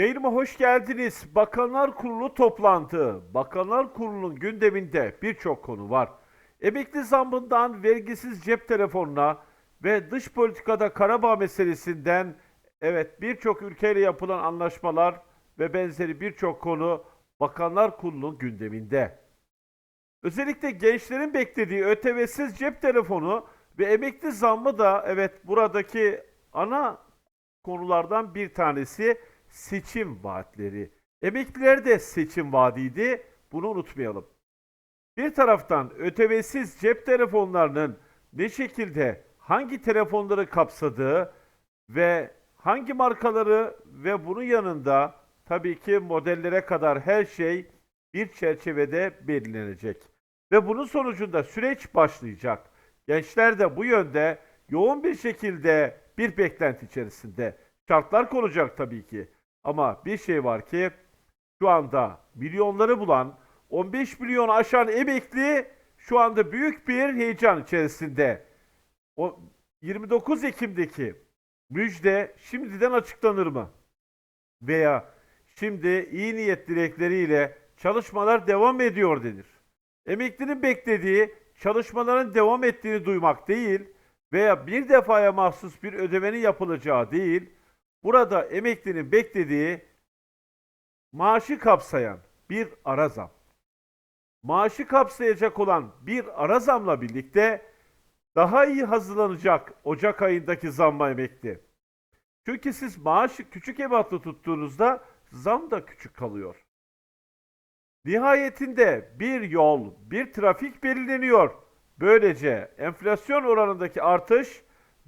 Yayınıma hoş geldiniz. Bakanlar Kurulu toplantı. Bakanlar Kurulu'nun gündeminde birçok konu var. Emekli zammından vergisiz cep telefonuna ve dış politikada Karabağ meselesinden evet birçok ülkeyle yapılan anlaşmalar ve benzeri birçok konu Bakanlar Kurulu'nun gündeminde. Özellikle gençlerin beklediği ÖTV'siz cep telefonu ve emekli zammı da evet buradaki ana konulardan bir tanesi seçim vaatleri. Emekliler de seçim vaadiydi. Bunu unutmayalım. Bir taraftan ÖTV'siz cep telefonlarının ne şekilde hangi telefonları kapsadığı ve hangi markaları ve bunun yanında tabii ki modellere kadar her şey bir çerçevede belirlenecek. Ve bunun sonucunda süreç başlayacak. Gençler de bu yönde yoğun bir şekilde bir beklenti içerisinde. Şartlar konacak tabii ki. Ama bir şey var ki şu anda milyonları bulan 15 milyon aşan emekli şu anda büyük bir heyecan içerisinde. O 29 Ekim'deki müjde şimdiden açıklanır mı? Veya şimdi iyi niyet dilekleriyle çalışmalar devam ediyor denir. Emeklinin beklediği çalışmaların devam ettiğini duymak değil veya bir defaya mahsus bir ödemenin yapılacağı değil, burada emeklinin beklediği maaşı kapsayan bir ara zam. Maaşı kapsayacak olan bir ara zamla birlikte daha iyi hazırlanacak Ocak ayındaki zamma emekli. Çünkü siz maaşı küçük ebatlı tuttuğunuzda zam da küçük kalıyor. Nihayetinde bir yol, bir trafik belirleniyor. Böylece enflasyon oranındaki artış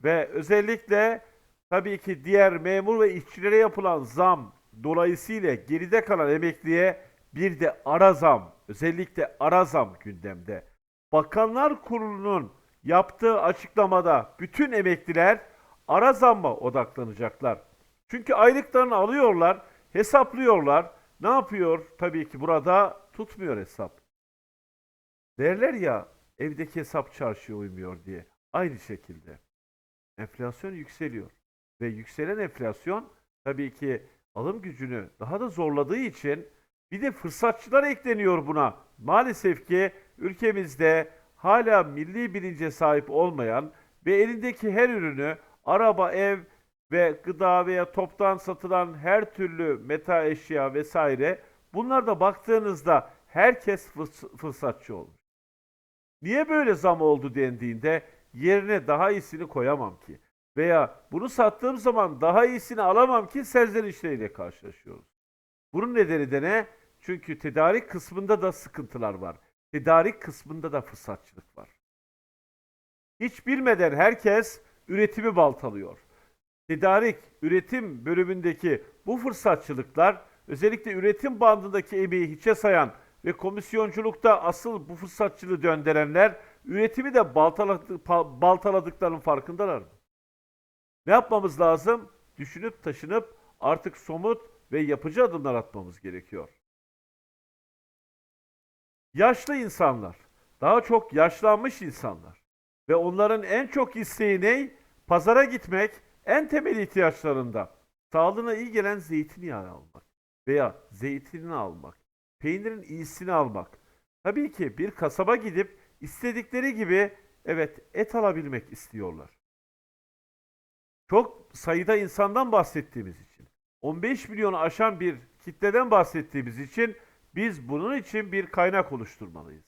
ve özellikle tabii ki diğer memur ve işçilere yapılan zam dolayısıyla geride kalan emekliye bir de ara zam, özellikle ara zam gündemde. Bakanlar Kurulu'nun yaptığı açıklamada bütün emekliler ara zamma odaklanacaklar. Çünkü aylıklarını alıyorlar, hesaplıyorlar. Ne yapıyor? Tabii ki burada tutmuyor hesap. Derler ya evdeki hesap çarşıya uymuyor diye. Aynı şekilde. Enflasyon yükseliyor. Ve yükselen enflasyon tabii ki alım gücünü daha da zorladığı için bir de fırsatçılar ekleniyor buna. Maalesef ki ülkemizde hala milli bilince sahip olmayan ve elindeki her ürünü araba, ev ve gıda veya toptan satılan her türlü meta eşya vesaire bunlar da baktığınızda herkes fırs- fırsatçı olmuş. Niye böyle zam oldu dendiğinde yerine daha iyisini koyamam ki. Veya bunu sattığım zaman daha iyisini alamam ki serzenişleriyle karşılaşıyoruz. Bunun nedeni de ne? Çünkü tedarik kısmında da sıkıntılar var. Tedarik kısmında da fırsatçılık var. Hiç bilmeden herkes üretimi baltalıyor. Tedarik, üretim bölümündeki bu fırsatçılıklar özellikle üretim bandındaki emeği hiçe sayan ve komisyonculukta asıl bu fırsatçılığı döndürenler üretimi de baltaladıklarının farkındalar mı? Ne yapmamız lazım? Düşünüp taşınıp artık somut ve yapıcı adımlar atmamız gerekiyor. Yaşlı insanlar, daha çok yaşlanmış insanlar ve onların en çok isteği ne? Pazara gitmek, en temel ihtiyaçlarında sağlığına iyi gelen zeytinyağı almak veya zeytinini almak, peynirin iyisini almak. Tabii ki bir kasaba gidip istedikleri gibi evet et alabilmek istiyorlar. Çok sayıda insandan bahsettiğimiz için, 15 milyonu aşan bir kitleden bahsettiğimiz için biz bunun için bir kaynak oluşturmalıyız.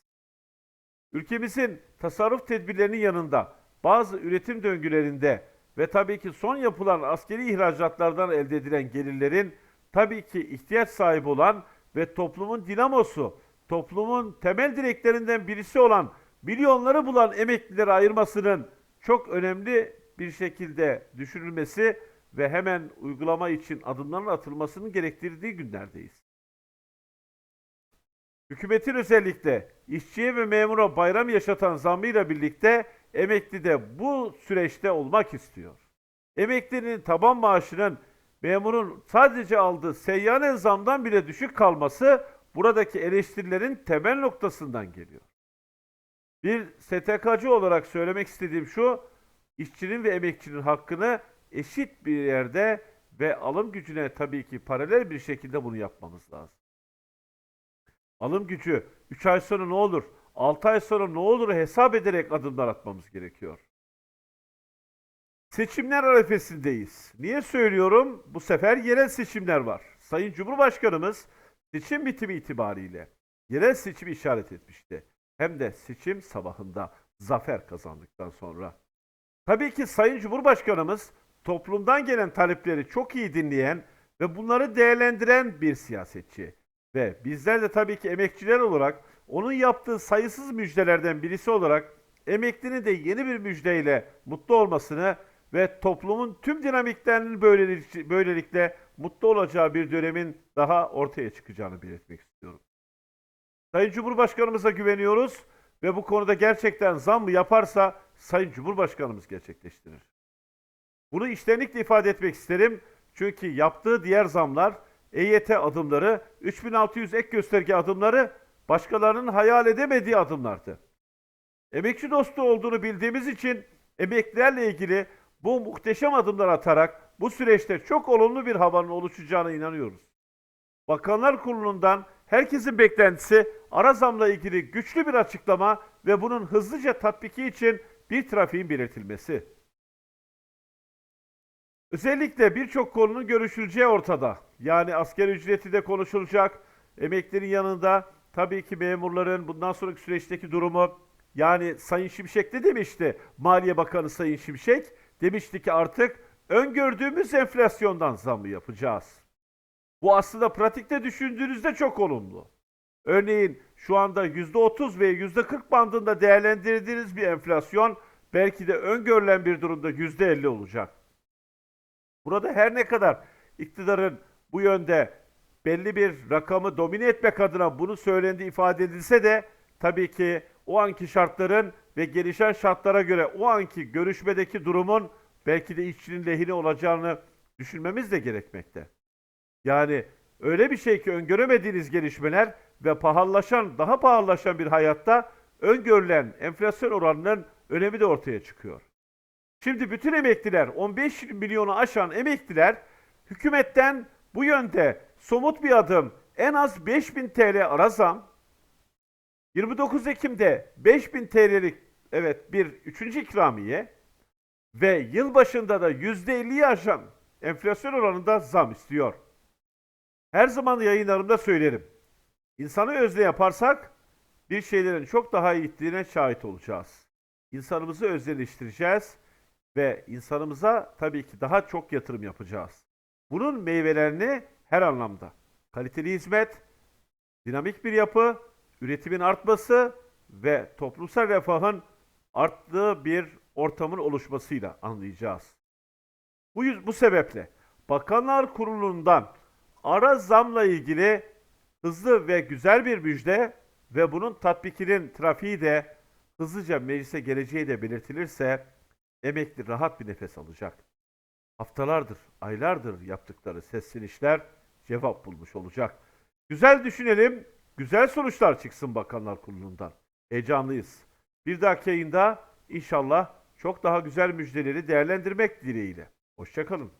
Ülkemizin tasarruf tedbirlerinin yanında bazı üretim döngülerinde ve tabii ki son yapılan askeri ihracatlardan elde edilen gelirlerin tabii ki ihtiyaç sahibi olan ve toplumun dinamosu, toplumun temel direklerinden birisi olan milyonları bulan emeklilere ayırmasının çok önemli bir şekilde düşünülmesi ve hemen uygulama için adımların atılmasının gerektirdiği günlerdeyiz. Hükümetin özellikle işçiye ve memura bayram yaşatan zammıyla birlikte emekli de bu süreçte olmak istiyor. Emeklinin taban maaşının memurun sadece aldığı seyyanen zamdan bile düşük kalması buradaki eleştirilerin temel noktasından geliyor. Bir STK'cı olarak söylemek istediğim şu, işçinin ve emekçinin hakkını eşit bir yerde ve alım gücüne tabii ki paralel bir şekilde bunu yapmamız lazım. Alım gücü 3 ay sonra ne olur, 6 ay sonra ne olur hesap ederek adımlar atmamız gerekiyor. Seçimler arifesindeyiz. Niye söylüyorum? Bu sefer yerel seçimler var. Sayın Cumhurbaşkanımız seçim bitimi itibariyle yerel seçimi işaret etmişti. Hem de seçim sabahında zafer kazandıktan sonra. Tabii ki Sayın Cumhurbaşkanımız toplumdan gelen talepleri çok iyi dinleyen ve bunları değerlendiren bir siyasetçi. Ve bizler de tabii ki emekçiler olarak onun yaptığı sayısız müjdelerden birisi olarak emeklinin de yeni bir müjdeyle mutlu olmasını ve toplumun tüm dinamiklerinin böylelikle, böylelikle mutlu olacağı bir dönemin daha ortaya çıkacağını belirtmek istiyorum. Sayın Cumhurbaşkanımıza güveniyoruz ve bu konuda gerçekten zam mı yaparsa Sayın Cumhurbaşkanımız gerçekleştirir. Bunu içtenlikle ifade etmek isterim. Çünkü yaptığı diğer zamlar, EYT adımları, 3600 ek gösterge adımları başkalarının hayal edemediği adımlardı. Emekçi dostu olduğunu bildiğimiz için emeklilerle ilgili bu muhteşem adımlar atarak bu süreçte çok olumlu bir havanın oluşacağına inanıyoruz. Bakanlar Kurulu'ndan herkesin beklentisi ara zamla ilgili güçlü bir açıklama ve bunun hızlıca tatbiki için bir trafiğin belirtilmesi. Özellikle birçok konunun görüşüleceği ortada. Yani asker ücreti de konuşulacak. Emeklerin yanında tabii ki memurların bundan sonraki süreçteki durumu. Yani Sayın Şimşek de demişti. Maliye Bakanı Sayın Şimşek demişti ki artık öngördüğümüz enflasyondan zammı yapacağız. Bu aslında pratikte düşündüğünüzde çok olumlu. Örneğin şu anda %30 ve %40 bandında değerlendirdiğiniz bir enflasyon belki de öngörülen bir durumda %50 olacak. Burada her ne kadar iktidarın bu yönde belli bir rakamı domine etmek adına bunu söylendiği ifade edilse de tabii ki o anki şartların ve gelişen şartlara göre o anki görüşmedeki durumun belki de işçinin lehine olacağını düşünmemiz de gerekmekte. Yani öyle bir şey ki öngöremediğiniz gelişmeler ve pahalılaşan, daha pahalılaşan bir hayatta öngörülen enflasyon oranının önemi de ortaya çıkıyor. Şimdi bütün emekliler, 15 milyonu aşan emekliler hükümetten bu yönde somut bir adım en az 5000 TL ara zam, 29 Ekim'de 5000 TL'lik evet bir üçüncü ikramiye ve yılbaşında da %50'yi aşan enflasyon oranında zam istiyor. Her zaman yayınlarımda söylerim. İnsanı özne yaparsak bir şeylerin çok daha iyi gittiğine şahit olacağız. İnsanımızı özneleştireceğiz ve insanımıza tabii ki daha çok yatırım yapacağız. Bunun meyvelerini her anlamda kaliteli hizmet, dinamik bir yapı, üretimin artması ve toplumsal refahın arttığı bir ortamın oluşmasıyla anlayacağız. Bu, bu sebeple Bakanlar Kurulu'ndan ara zamla ilgili hızlı ve güzel bir müjde ve bunun tatbikinin trafiği de hızlıca meclise geleceği de belirtilirse emekli rahat bir nefes alacak. Haftalardır, aylardır yaptıkları sesli işler cevap bulmuş olacak. Güzel düşünelim, güzel sonuçlar çıksın Bakanlar Kurulu'ndan. Heyecanlıyız. Bir dahaki yayında inşallah çok daha güzel müjdeleri değerlendirmek dileğiyle. Hoşçakalın.